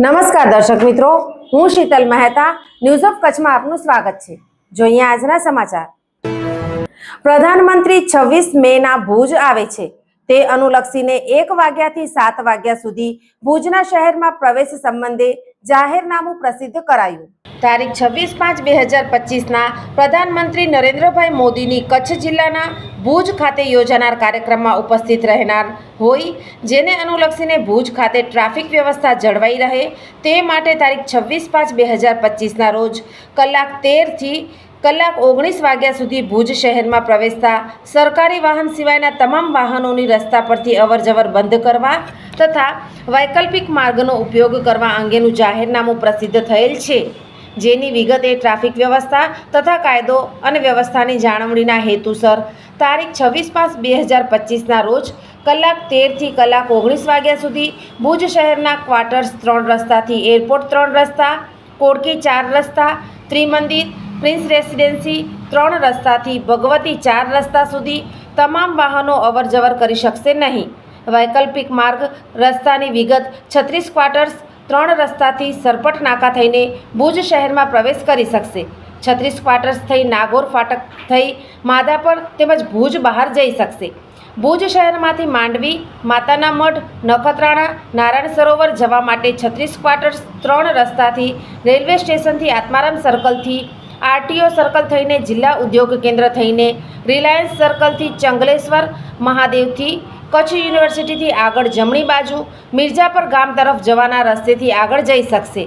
નમસ્કાર દર્શક મિત્રો, હું શીતલ મહેતા ન્યૂઝ ઓફ કચ્છમાં આપનું સ્વાગત છે. જોઈએ આજના સમાચાર. પ્રધાનમંત્રી છવ્વીસ મે ના ભુજ આવે છે. તે અનુલક્ષીને એક વાગ્યાથી સાત વાગ્યા સુધી ભુજના શહેરમાં પ્રવેશ સંબંધે જાહેરનામું પ્રસિદ્ધ કરાયું. તારીખ છવ્વીસ પાંચ બે હજાર પચીસના પ્રધાનમંત્રી નરેન્દ્રભાઈ મોદીની કચ્છ જિલ્લાના ભુજ ખાતે યોજાનાર કાર્યક્રમમાં ઉપસ્થિત રહેનાર હોય, જેને અનુલક્ષીને ભુજ ખાતે ટ્રાફિક વ્યવસ્થા જળવાઈ રહે તે માટે તારીખ છવ્વીસ પાંચ બે હજાર પચીસના રોજ કલાક તેરથી કલાક ઓગણીસ વાગ્યા સુધી ભુજ શહેરમાં પ્રવેશતા સરકારી વાહન સિવાયના તમામ વાહનોની રસ્તા પરથી અવરજવર બંધ કરવા તથા વૈકલ્પિક માર્ગનો ઉપયોગ કરવા અંગેનું જાહેરનામું પ્રસિદ્ધ થયેલ છે. જેની વિગતે ટ્રાફિક વ્યવસ્થા તથા કાયદો અને વ્યવસ્થાની જાળવણીના હેતુસર. તારીખ છવ્વીસ પાંચ બે હજાર પચીસના રોજ કલાક તેરથી કલાક ઓગણીસ વાગ્યા સુધી ભુજ શહેરના ક્વાર્ટર્સ ત્રણ રસ્તાથી એરપોર્ટ ત્રણ રસ્તા, કોડકી ચાર રસ્તા, ત્રિમંદિર, પ્રિન્સ રેસિડેન્સી ત્રણ રસ્તાથી ભગવતી ચાર રસ્તા સુધી તમામ વાહનો અવરજવર કરી શકશે નહીં. વૈકલ્પિક માર્ગ રસ્તાની વિગત છત્રીસ ક્વાર્ટર્સ ત્રણ રસ્તાથી સરપટ નાકા થઈને ભુજ શહેરમાં પ્રવેશ કરી શકશે. છત્રીસ ક્વાર્ટર્સ થઈ નાગોર ફાટક થઈ માધાપર તેમજ ભુજ બહાર જઈ શકશે. ભુજ શહેરમાંથી માંડવી, માતાના મઠ નખત્રાણા, નારાયણ સરોવર જવા માટે છત્રીસ ક્વાર્ટર્સ ત્રણ રસ્તાથી રેલવે સ્ટેશનથી આત્મારામ સર્કલથી આરટીઓ સર્કલ થઈને જિલ્લા ઉદ્યોગ કેન્દ્ર થઈને રિલાયન્સ સર્કલથી ચંગલેશ્વર, મહાદેવથી કચ્છ યુનિવર્સિટીથી આગળ જમણી બાજુ મિર્જાપર ગામ તરફ જવાના રસ્તેથી આગળ જઈ શકશે.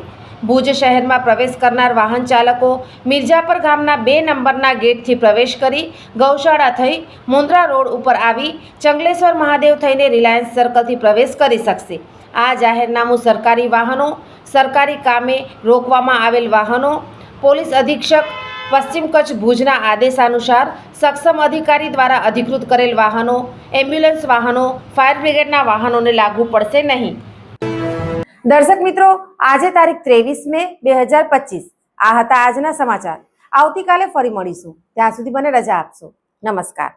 ભુજ શહેરમાં પ્રવેશ કરનાર વાહન ચાલકો મિર્જાપર ગામના બે નંબરના ગેટથી પ્રવેશ કરી ગૌશાળા થઈ મુન્દ્રા રોડ ઉપર આવી ચંગલેશ્વર મહાદેવ થઈને રિલાયન્સ સર્કલથી પ્રવેશ કરી શકશે. આ જાહેરનામું સરકારી વાહનો, સરકારી કામે રોકવામાં આવેલ વાહનો, પોલીસ અધિક્ષક પશ્ચિમ કચ્છ ભુજના આદેશાનુસાર સક્ષમ અધિકારી દ્વારા અધિકૃત કરેલ વાહનો, એમ્બ્યુલન્સ વાહનો, ફાયર બ્રિગેડના વાહનોને લાગુ પડશે નહીં. દર્શક મિત્રો, આજે તારીખ ત્રેવીસ મે બે હજાર પચીસ. આ હતા આજના સમાચાર. આવતીકાલે ફરી મળીશું. ત્યાં સુધી મને રજા આપશો. નમસ્કાર.